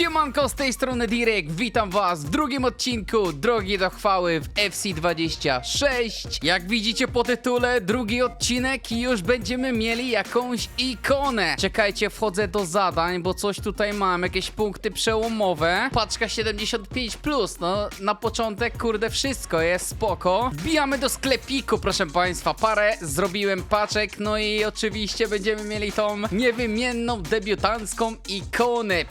Siemanko, z tej strony Direk, witam was w drugim odcinku Drogi do chwały w FC26 Jak widzicie po tytule, drugi odcinek i już będziemy mieli jakąś ikonę. Czekajcie, wchodzę do zadań, bo coś tutaj mam, jakieś punkty przełomowe. Paczka 75+, no na początek kurde wszystko jest spoko. Wbijamy do sklepiku proszę państwa, parę zrobiłem paczek No i oczywiście będziemy mieli tą niewymienną debiutancką ikonę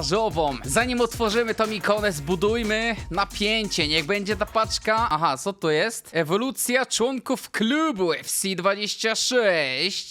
przedsprzedażową. Zanim otworzymy tą ikonę, zbudujmy napięcie. Niech będzie ta paczka. Aha, co to jest? Ewolucja członków klubu FC26.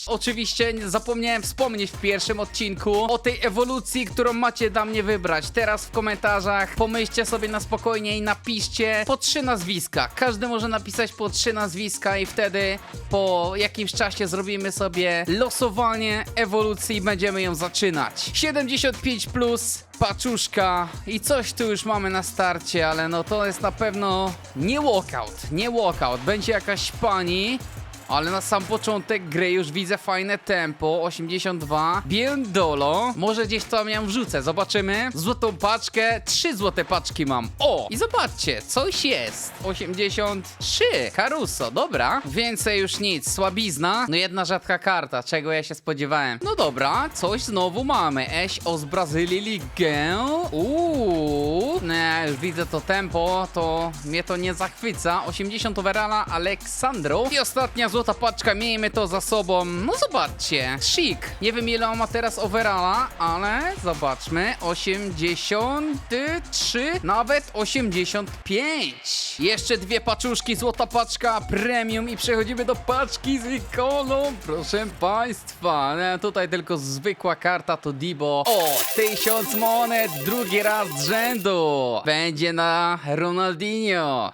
Oczywiście zapomniałem wspomnieć w pierwszym odcinku o tej ewolucji, którą macie dla mnie wybrać. Teraz w komentarzach pomyślcie sobie na spokojnie i napiszcie po trzy nazwiska. Każdy może napisać po trzy nazwiska i wtedy po jakimś czasie zrobimy sobie losowanie ewolucji i będziemy ją zaczynać. 75 plus, paczuszka i coś tu już mamy na starcie, ale no to jest na pewno nie walkout, nie walkout. Będzie jakaś pani. Ale na sam początek gry już widzę fajne tempo, 82. Biendolo, może gdzieś tam ją wrzucę, zobaczymy. Złotą paczkę, trzy złote paczki mam. O, i zobaczcie, coś jest. 83, Caruso, dobra. Więcej już nic, słabizna. No jedna rzadka karta, czego ja się spodziewałem. No dobra, coś znowu mamy. Eś o z Brazylii Ligę. Uuu, nie, już widzę to tempo, to mnie to nie zachwyca. 80 overalla Aleksandro. I ostatnia złota paczka, miejmy to za sobą. No zobaczcie, chic. Nie wiem ile ma teraz overalla, ale zobaczmy. 83, nawet 85. Jeszcze dwie paczuszki, złota paczka premium i przechodzimy do paczki z ikoną, proszę państwa. Nie, tutaj tylko zwykła karta to Dibo. O, 1000 monet, drugi raz z rzędu. Będzie na Ronaldinho.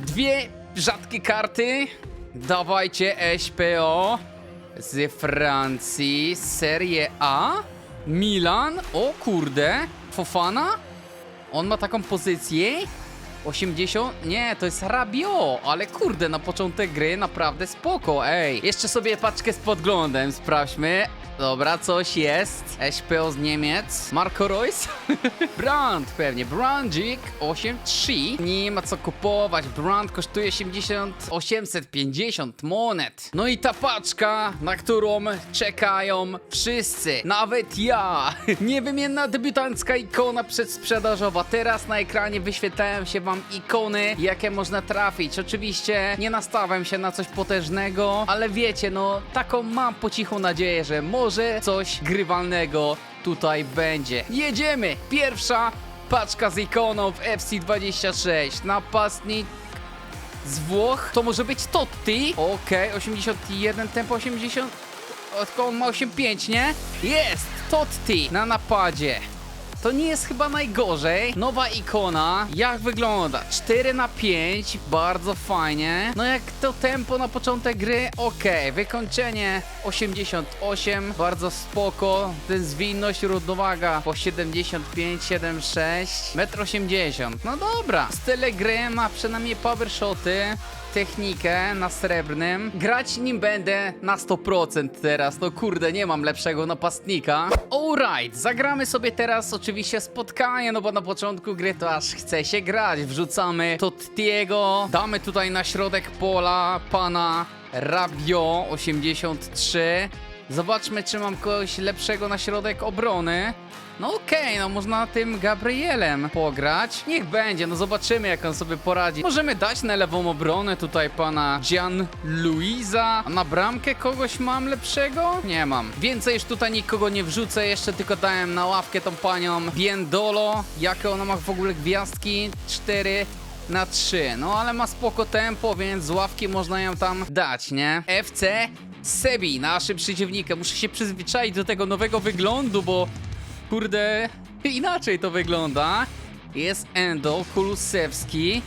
Dwie rzadkie karty. Dawajcie SPO z Francji, Serie A, Milan, o kurde, Fofana, on ma taką pozycję, 80, nie, to jest Rabio, ale kurde, na początek gry naprawdę spoko, ej. Jeszcze sobie paczkę z podglądem sprawdźmy. Dobra, coś jest. SPO z Niemiec. Marco Reus. Brand pewnie. Brandzik 8.3. Nie ma co kupować. Brand kosztuje 80, 850 monet. No i ta paczka, na którą czekają wszyscy. Nawet ja. Niewymienna debiutancka ikona przedsprzedażowa. Teraz na ekranie wyświetlają się wam ikony, jakie można trafić. Oczywiście nie nastawiam się na coś potężnego, ale wiecie, no taką mam po cichu nadzieję, że może coś grywalnego tutaj będzie. Jedziemy! Pierwsza paczka z ikoną w FC26. Napastnik z Włoch. To może być Totti. Okej, 81, tempo 80. O, Tylko on ma 85, nie? Jest! Totti na napadzie. To nie jest chyba najgorzej. Nowa ikona. Jak wygląda? 4 na 5 bardzo fajnie. No jak to tempo na początek gry? Okej, wykończenie 88, bardzo spoko. Ten zwinność, równowaga po 75, 76, 1,80 m. No dobra. Style gry ma przynajmniej power shoty technikę na srebrnym. Grać nim będę na 100% teraz. No kurde, nie mam lepszego napastnika. Alright, zagramy sobie teraz oczywiście spotkanie, no bo na początku gry to aż chce się grać. Wrzucamy Tottiego, damy tutaj na środek pola pana Rabio 83. Zobaczmy, czy mam kogoś lepszego na środek obrony. No okej, no można tym Gabrielem pograć. Niech będzie, no zobaczymy jak on sobie poradzi. Możemy dać na lewą obronę tutaj pana Gian Luisa. A na bramkę kogoś mam lepszego? Nie mam. Więcej już tutaj nikogo nie wrzucę, jeszcze tylko dałem na ławkę tą panią Biendolo. Jakie ona ma w ogóle gwiazdki? 4 na 3. No ale ma spoko tempo, więc z ławki można ją tam dać, nie? FC Sebi, naszym przeciwnikiem. Muszę się przyzwyczaić do tego nowego wyglądu, bo kurde, inaczej to wygląda. Jest Endo, Kulusewski.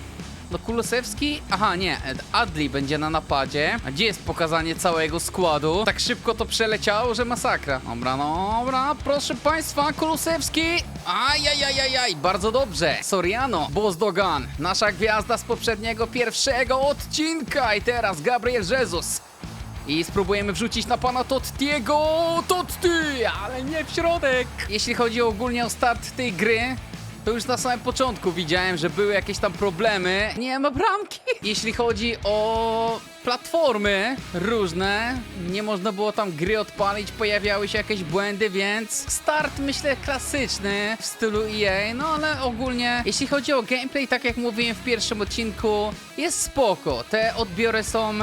No Kulusewski? Aha, nie, Adli będzie na napadzie. A gdzie jest pokazanie całego składu? Tak szybko to przeleciało, że masakra. Dobra, dobra, proszę państwa, Kulusewski. Ajajajajaj, bardzo dobrze. Soriano, Bozdogan, nasza gwiazda z poprzedniego pierwszego odcinka. I teraz Gabriel Jesus. I spróbujemy wrzucić na pana Tottiego. Totti, ale nie w środek. Jeśli chodzi ogólnie o start tej gry, to już na samym początku widziałem, że były jakieś tam problemy. Nie ma bramki. Jeśli chodzi o platformy różne, nie można było tam gry odpalić, pojawiały się jakieś błędy, więc start myślę klasyczny w stylu EA, no ale ogólnie jeśli chodzi o gameplay, tak jak mówiłem w pierwszym odcinku, jest spoko. Te odbiory są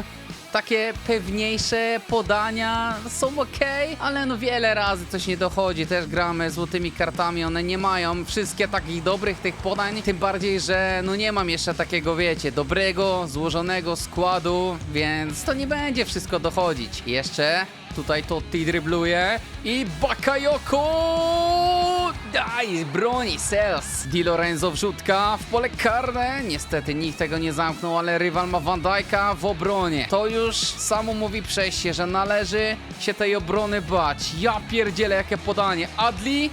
takie pewniejsze podania są ok, ale no wiele razy coś nie dochodzi. Też gramy złotymi kartami, one nie mają wszystkie takich dobrych tych podań. Tym bardziej, że no nie mam jeszcze takiego, wiecie, dobrego, złożonego składu, więc to nie będzie wszystko dochodzić. Jeszcze tutaj Totti drybluje i Bakayoko! Daj, broni Sels. Di Lorenzo wrzutka w pole karne. Niestety nikt tego nie zamknął, ale rywal ma Van Dijk'a w obronie. To już samo mówi przejście, że należy się tej obrony bać. Ja pierdzielę, jakie podanie. Adli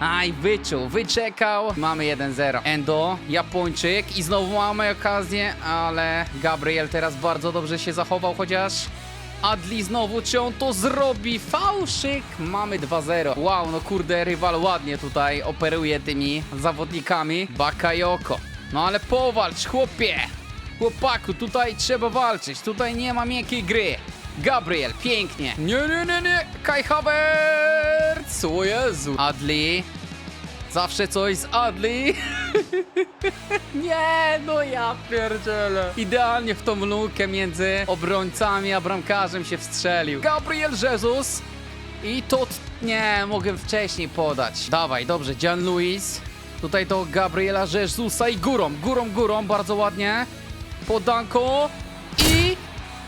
Aj, wyczuł, wyczekał. Mamy 1-0. Endo, Japończyk i znowu mamy okazję, ale Gabriel teraz bardzo dobrze się zachował, chociaż Adli znowu, czy on to zrobi? Fałszyk! Mamy 2-0. Wow, no kurde, rywal ładnie tutaj operuje tymi zawodnikami. Bakayoko. No ale powalcz, chłopie! Chłopaku, tutaj trzeba walczyć. Tutaj nie ma miękkiej gry. Gabriel, pięknie. Nie, nie, nie, nie. Kai Havertz. O Jezu. Adli. Zawsze coś z Adli. nie, no ja pierdzielę. Idealnie w tą lukę między obrońcami a bramkarzem się wstrzelił. Gabriel Jesus. I to... Nie, mogę wcześniej podać. Dawaj, dobrze, Jan Luis. Tutaj do Gabriela Jezusa i górą, górą, górą, bardzo ładnie. Podanko i...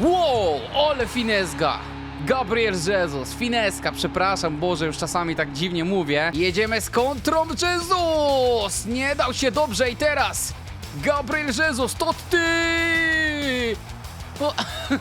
Wow, ole finesga. Gabriel Jesus, fineska, przepraszam, Boże, już czasami tak dziwnie mówię. Jedziemy z kontrą Jesus! Nie dał się dobrze i teraz Gabriel Jesus, to ty! Po...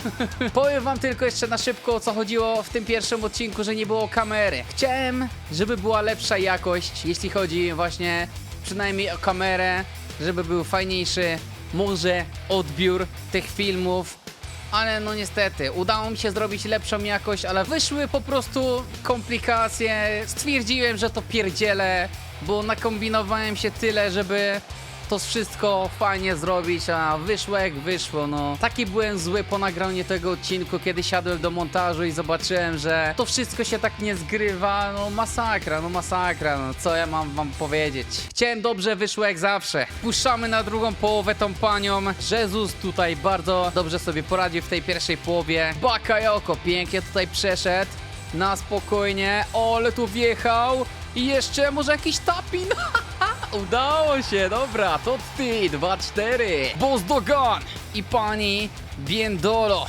Powiem wam tylko jeszcze na szybko o co chodziło w tym pierwszym odcinku, że nie było kamery. Chciałem, żeby była lepsza jakość, jeśli chodzi właśnie przynajmniej o kamerę, żeby był fajniejszy może odbiór tych filmów. Ale no niestety, udało mi się zrobić lepszą jakość, ale wyszły po prostu komplikacje. Stwierdziłem, że to pierdzielę, bo nakombinowałem się tyle, żeby to wszystko fajnie zrobić, a wyszło jak wyszło, no. Taki byłem zły po nagraniu tego odcinku, kiedy siadłem do montażu i zobaczyłem, że to wszystko się tak nie zgrywa, no masakra, no masakra, no co ja mam wam powiedzieć. Chciałem dobrze, wyszło jak zawsze. Puszczamy na drugą połowę tą panią. Jezus tutaj bardzo dobrze sobie poradził w tej pierwszej połowie. Bakayoko pięknie tutaj przeszedł. Na spokojnie, ole tu wjechał. I jeszcze może jakiś tapin. Udało się, dobra, to ty, 2-4. Boss Dogan i pani Biendolo.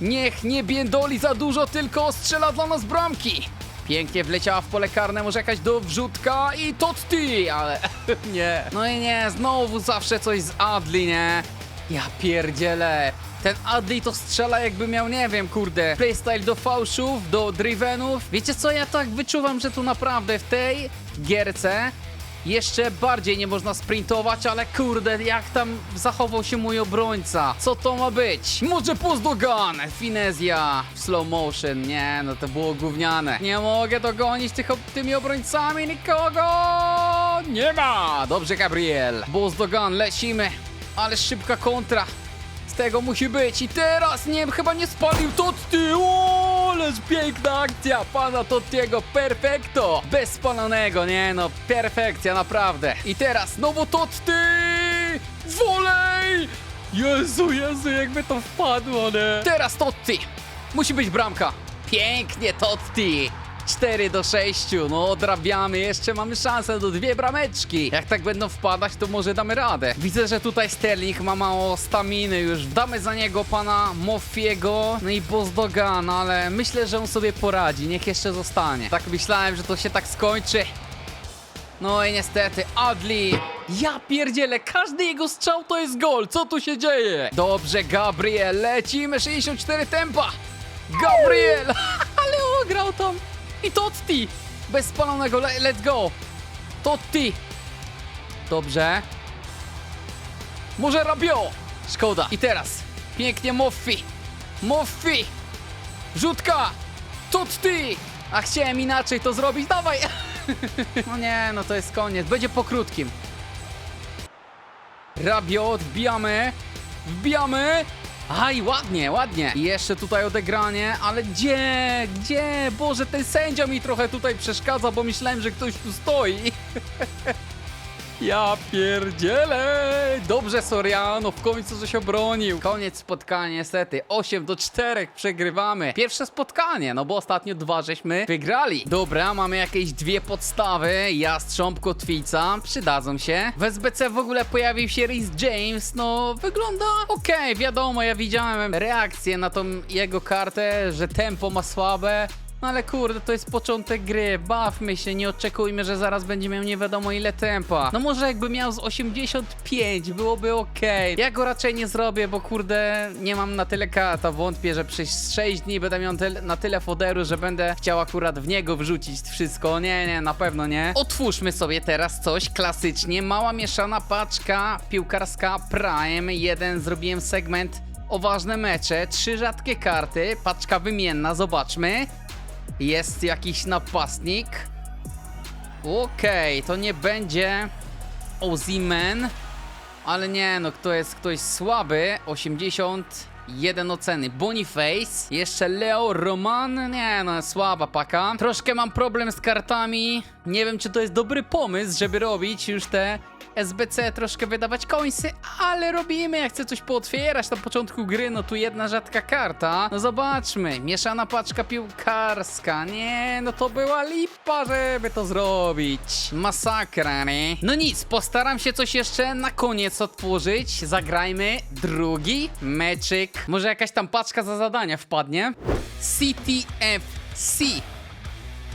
Niech nie biendoli za dużo, tylko strzela dla nas bramki. Pięknie wleciała w pole karne, może jakaś do wrzutka i to ty, ale nie. No i nie, znowu zawsze coś z Adli, nie? Ja pierdzielę. Ten Adli to strzela jakby miał, nie wiem, kurde, playstyle do fałszów, do drivenów. Wiecie co, ja tak wyczuwam, że tu naprawdę w tej gierce jeszcze bardziej nie można sprintować, ale kurde, jak tam zachował się mój obrońca? Co to ma być? Może Pozdogan! Finezja w slow motion. Nie, no to było gówniane. Nie mogę dogonić tych, tymi obrońcami nikogo! Nie ma! Dobrze, Gabriel. Pozdogan, lecimy. Ale szybka kontra. Z tego musi być. I teraz nie chyba nie spalił Totti. O, ależ piękna akcja pana Tottiego. Perfekto. Bez spalonego, nie no. Perfekcja, naprawdę. I teraz znowu Totti. Wolej. Jezu, Jezu, jakby to wpadło, nie? Teraz Totti. Musi być bramka. Pięknie, Totti. 4 do 6, no odrabiamy, jeszcze mamy szansę do dwie brameczki. Jak tak będą wpadać, to może damy radę. Widzę, że tutaj Sterling ma mało staminy już. Damy za niego pana Moffiego, no i Bozdogan, ale myślę, że on sobie poradzi, niech jeszcze zostanie. Tak myślałem, że to się tak skończy. No i niestety, Adli. Ja pierdzielę, każdy jego strzał to jest gol. Co tu się dzieje? Dobrze, Gabriel, lecimy 64 tempa. Gabriel, ale ograł tam. I Totti. Bez spalonego, le let's go. Totti. Dobrze. Może Rabio. Szkoda. I teraz, pięknie Moffi. Moffi. Rzutka! To ty! A chciałem inaczej to zrobić, dawaj! No nie, no to jest koniec, będzie po krótkim. Rabiot, wbijamy, wbijamy. Aj, ładnie, ładnie. I jeszcze tutaj odegranie, ale gdzie, gdzie? Boże, ten sędzia mi trochę tutaj przeszkadza, bo myślałem, że ktoś tu stoi. Ja pierdzielę! Dobrze Soriano, w końcu coś obronił. Koniec spotkania niestety. 8 do 4 przegrywamy. Pierwsze spotkanie, no bo ostatnio dwa żeśmy wygrali. Dobra, mamy jakieś dwie podstawy. Jastrząb, kotwica, przydadzą się. W SBC w ogóle pojawił się Rhys James, no wygląda okej, wiadomo, ja widziałem reakcję na tą jego kartę, że tempo ma słabe. No ale kurde, to jest początek gry, bawmy się, nie oczekujmy, że zaraz będzie miał nie wiadomo ile tempa. No może jakby miał z 85, byłoby okej. Ja go raczej nie zrobię, bo kurde, nie mam na tyle kata, wątpię, że przez 6 dni będę miał na tyle foderu, że będę chciał akurat w niego wrzucić wszystko. Nie, nie, na pewno nie. Otwórzmy sobie teraz coś klasycznie, mała mieszana paczka piłkarska Prime, jeden zrobiłem segment o ważne mecze, trzy rzadkie karty, paczka wymienna, zobaczmy. Jest jakiś napastnik. Okej, to nie będzie Ozimen. Ale nie, no kto jest ktoś słaby? 81 oceny. Boniface. Jeszcze Leo Roman. Nie, no słaba paka. Troszkę mam problem z kartami. Nie wiem, czy to jest dobry pomysł, żeby robić już te SBC, troszkę wydawać końsy, ale robimy. Jak chcę coś pootwierać na początku gry, no tu jedna rzadka karta. No zobaczmy. Mieszana paczka piłkarska. Nie, no to była lipa, żeby to zrobić. Masakra, nie? No nic, postaram się coś jeszcze na koniec otworzyć. Zagrajmy drugi meczyk. Może jakaś tam paczka za zadania wpadnie. CTFC.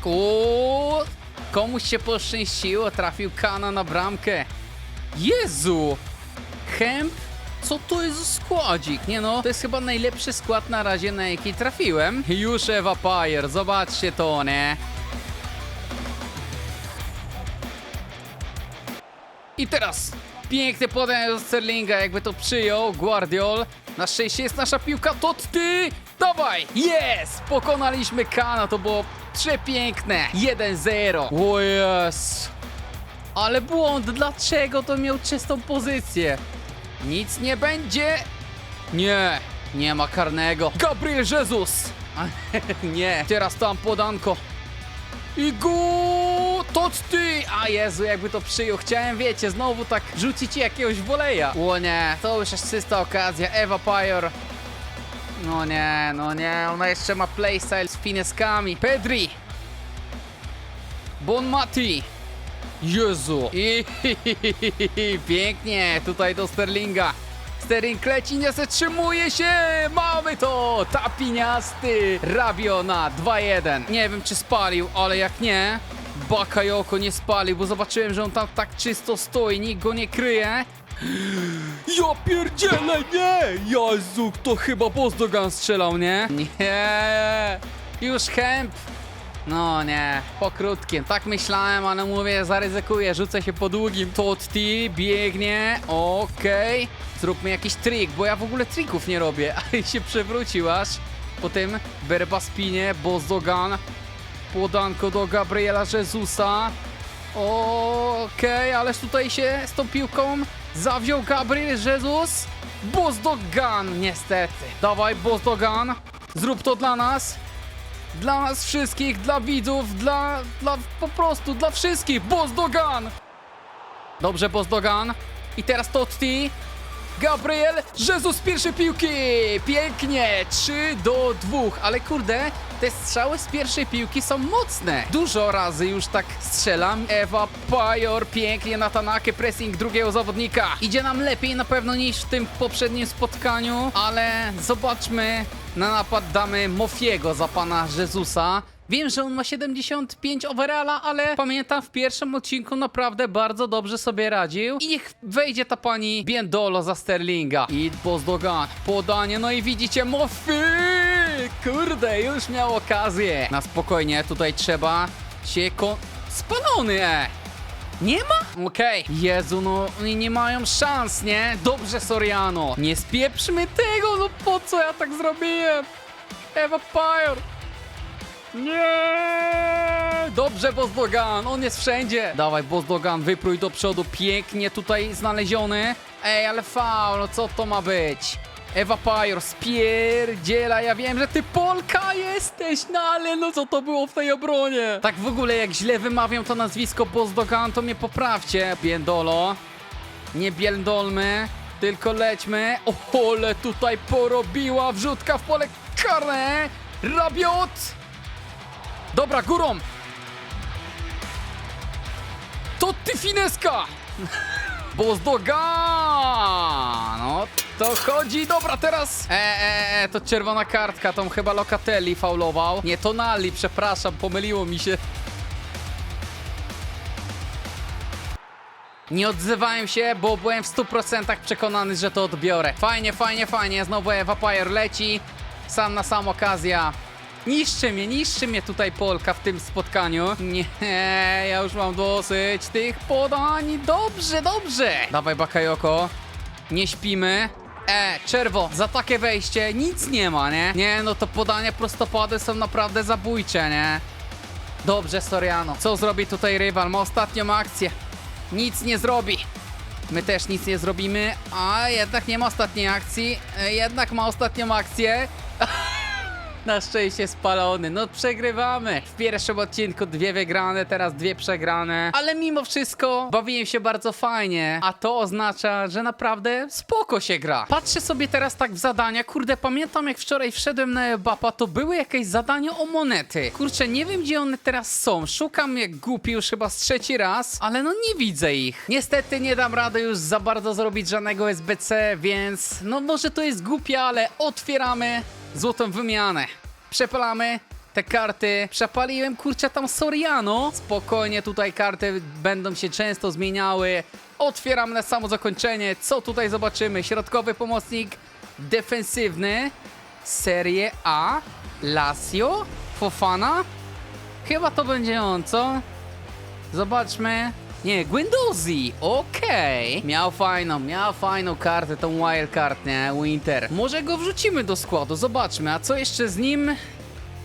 Ku... Komuś się poszczęściło, trafił Kana na bramkę. Jezu! Hemp? Co to jest składzik? Nie no, to jest chyba najlepszy skład na razie, na jaki trafiłem. Już Eva Pajer, zobaczcie to, nie? I teraz piękne podanie do Sterlinga, jakby to przyjął Guardiol. Na szczęście jest nasza piłka, to ty! Dawaj! Jest! Pokonaliśmy Kana, to było przepiękne. 1-0. O jest! Ale błąd, dlaczego to miał czystą pozycję? Nic nie będzie. Nie, nie ma karnego. Gabriel Jesus! nie, teraz tam podanko. I go! To ty! A Jezu, jakby to przyjął. Chciałem, wiecie, znowu tak rzucić jakiegoś woleja. O nie, to już jest czysta okazja. Eva Pajor. No nie, no nie, ona jeszcze ma playstyle z fineskami. Pedri! Bon Mati! Jezu! I pięknie, tutaj do Sterlinga. Sterling leci, nie zatrzymuje się! Mamy to! Tapiniasty! Rabiona 2-1. Nie wiem, czy spalił, ale jak nie, Bakayoko nie spalił, bo zobaczyłem, że on tam tak czysto stoi, nikt go nie kryje. Ja pierdzielę, nie! Jezu, to chyba Bozdogan strzelał, nie? Nie! Już Hemp! No nie, po krótkim. Tak myślałem, ale mówię, zaryzykuję, rzucę się po długim. Totti biegnie, okej. Zróbmy jakiś trik, bo ja w ogóle trików nie robię. A się przewrócił aż. Po tym Berbaspinie, Bozdogan. Podanko do Gabriela Jezusa. Okej, ależ tutaj się z tą piłką zawziął Gabriel Jesus. Bozdogan, niestety. Dawaj, Bozdogan. Zrób to dla nas. Dla nas wszystkich, dla widzów, dla, dla po prostu, dla wszystkich. Bozdogan! Dobrze, Bozdogan. I teraz Totti. Gabriel, Jezus pierwszej piłki! Pięknie! 3 do 2, ale kurde, te strzały z pierwszej piłki są mocne. Dużo razy już tak strzelam. Ewa Pajor, pięknie na Tanakę, pressing drugiego zawodnika. Idzie nam lepiej na pewno niż w tym poprzednim spotkaniu, ale zobaczmy. Na napad damy Mofiego za pana Jezusa. Wiem, że on ma 75 overalla, ale pamiętam w pierwszym odcinku naprawdę bardzo dobrze sobie radził. I niech wejdzie ta pani Biendolo za Sterlinga. I Bozdogan, podanie, no i widzicie Mofi! Kurde, już miał okazję. Na spokojnie, tutaj trzeba się ko... Spalony, e! Nie ma? Okej. Jezu, no oni nie mają szans, nie? Dobrze, Soriano. Nie spieprzmy tego, no po co ja tak zrobiłem? Ewa Pajor! Nie! Dobrze, Bozdogan, on jest wszędzie. Dawaj, Bozdogan, wyprój do przodu, pięknie tutaj znaleziony. Ej, ale faul, co to ma być? Ewa Pajor, spierdziela, ja wiem, że ty Polka jesteś, no ale no co to było w tej obronie? Tak w ogóle, jak źle wymawiam to nazwisko Bozdogan, to mnie poprawcie. Biendolo, nie biendolmy, tylko lećmy. O, ale tutaj porobiła wrzutka w pole karne. Rabiot! Dobra, górą! To ty fineska! Bozdogan! No, to chodzi. Dobra, teraz... E, e, e, to czerwona kartka, tą chyba Locatelli faulował. Nie, to Nali, przepraszam, pomyliło mi się. Nie odzywałem się, bo byłem w 100% przekonany, że to odbiorę. Fajnie, fajnie, fajnie. Znowu Evapoyer leci. Sam na sam okazja. Niszczy mnie, niszczy mnie tutaj Polka w tym spotkaniu. Nie, ja już mam dosyć tych podań. Dobrze, dobrze. Dawaj Bakayoko. Nie śpimy. E, czerwo, za takie wejście nic nie ma, nie? Nie, no to podania prostopady są naprawdę zabójcze, nie? Dobrze, Soriano. Co zrobi tutaj rywal? Ma ostatnią akcję. Nic nie zrobi. My też nic nie zrobimy. A jednak nie ma ostatniej akcji. E, Jednak ma ostatnią akcję. Na szczęście spalony. No przegrywamy. W pierwszym odcinku dwie wygrane, teraz dwie przegrane. Ale mimo wszystko bawiłem się bardzo fajnie. A to oznacza, że naprawdę spoko się gra. Patrzę sobie teraz tak w zadania. Kurde, pamiętam jak wczoraj wszedłem na Ebapa, to były jakieś zadania o monety. Kurczę, nie wiem gdzie one teraz są. Szukam jak głupi już chyba z trzeci raz, ale no nie widzę ich. Niestety nie dam rady już za bardzo zrobić żadnego SBC, więc no może to jest głupie, ale otwieramy złotą wymianę. Przepalamy te karty. Przepaliłem, kurczę, tam Soriano. Spokojnie, tutaj karty będą się często zmieniały. Otwieram na samo zakończenie. Co tutaj zobaczymy? Środkowy pomocnik defensywny. Serie A. Lazio. Fofana. Chyba to będzie on, co? Zobaczmy. Nie, Gwendouzi, okej. Miał fajną, miał fajną kartę, tą wildcard, nie? Winter. Może go wrzucimy do składu, zobaczmy. A co jeszcze z nim?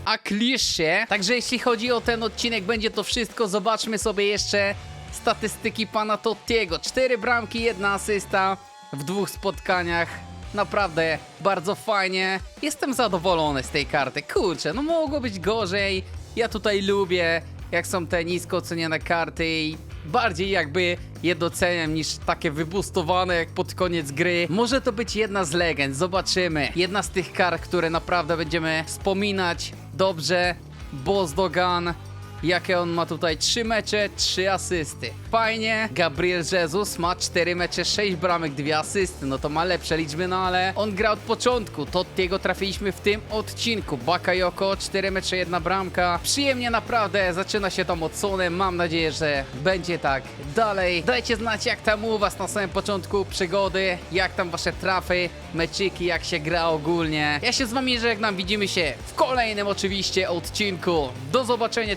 A klisze. Także jeśli chodzi o ten odcinek, będzie to wszystko. Zobaczmy sobie jeszcze statystyki pana Tottiego. Cztery bramki, jedna asysta w dwóch spotkaniach. Naprawdę bardzo fajnie. Jestem zadowolony z tej karty. Kurczę, no mogło być gorzej. Ja tutaj lubię, jak są te nisko oceniane karty i bardziej jakby je doceniam niż takie wybustowane jak pod koniec gry. Może to być jedna z legend, zobaczymy. Jedna z tych kart, które naprawdę będziemy wspominać dobrze. Bozdogan, jakie on ma tutaj 3 mecze, 3 asysty. Fajnie, Gabriel Jesus ma 4 mecze, 6 bramek, 2 asysty, no to ma lepsze liczby, no ale on gra od początku, Tottiego trafiliśmy w tym odcinku. Bakayoko, 4 mecze, 1 bramka. Przyjemnie naprawdę, zaczyna się tam odsłonę, mam nadzieję, że będzie tak dalej. Dajcie znać jak tam u was na samym początku przygody, jak tam wasze trafy, meczyki, jak się gra ogólnie. Ja się z wami żegnam, widzimy się w kolejnym oczywiście odcinku. Do zobaczenia,